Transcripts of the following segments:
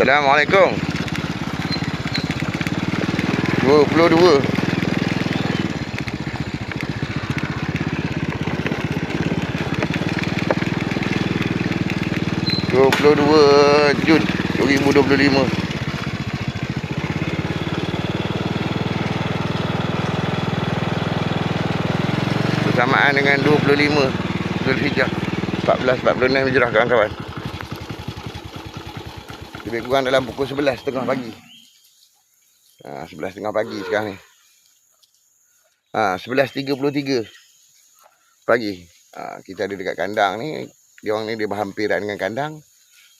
Assalamualaikum. 22 22 Jun 2025 Bersamaan dengan 25 Zulhijjah. 14-46 Hijrah kawan-kawan Lebih kurang dalam pukul 11 tengah pagi. Ha, 11 tengah pagi sekarang ni. Ha, 11.33 Pagi. Ha, Kita ada dekat kandang ni. Dia orang ni dia berhampiran dengan kandang.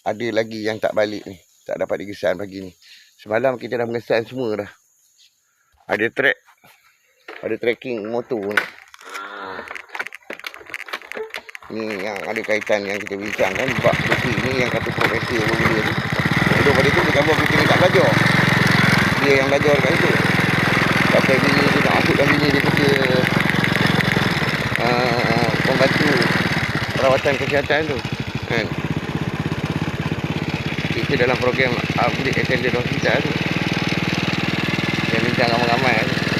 Ada lagi yang tak balik ni. Tak dapat digesan pagi ni. Semalam kita dah mengesan semua dah. Ada track Ada tracking motor ni. Ni yang ada kaitan yang kita bincangkan Bak besi ni yang kata profesor benda tu Duduk pada tu dia gambar kita ni tak belajar. Dia yang belajar dekat situ. Pasal bini dia nak masukkan bini dia kerja uh, Pembantu Perawatan kesihatan tu. Kan? Kita dalam program Update attendant hospital tu. Yang bincang ramai-ramai. tu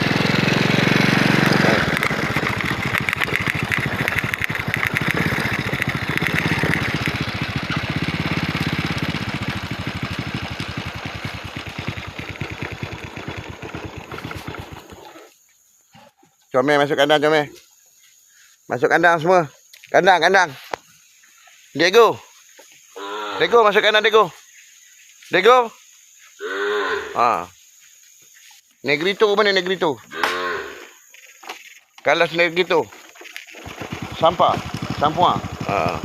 Comel masuk kandang comel. Masuk kandang semua. Kandang kandang. Diego. Diego masuk kandang Diego. Diego. Ha. Negrito mana Negrito? Kalas Negrito. Sampah. Sampua. Ha.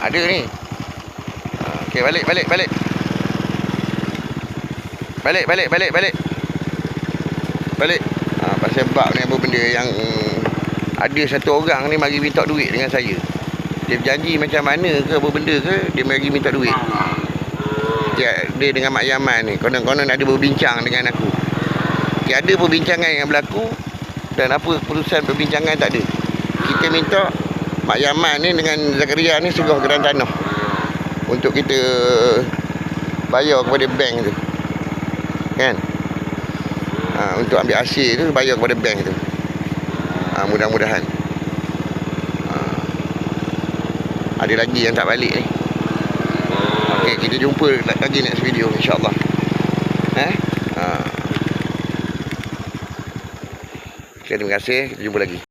Ada ni. Ha. Okey balik balik balik. Balik balik balik balik. Balik. Ha, pasal bab ni apa benda yang ada satu orang ni mari minta duit dengan saya. Dia berjanji macam mana ke apa benda ke dia mari minta duit. Dia, dia dengan Mak Yaman ni konon-konon ada berbincang dengan aku. Dia ada perbincangan yang berlaku dan apa keputusan perbincangan tak ada. Kita minta Mak Yaman ni dengan Zakaria ni segah geran tanah untuk kita bayar kepada bank tu. Kan? Ha, untuk ambil hasil tu bayar kepada bank tu. Ha, mudah-mudahan. Ha, ada lagi yang tak balik ni. Okey, kita jumpa lagi next video insya-Allah. Eh? Ha. Okay, terima kasih. Kita jumpa lagi.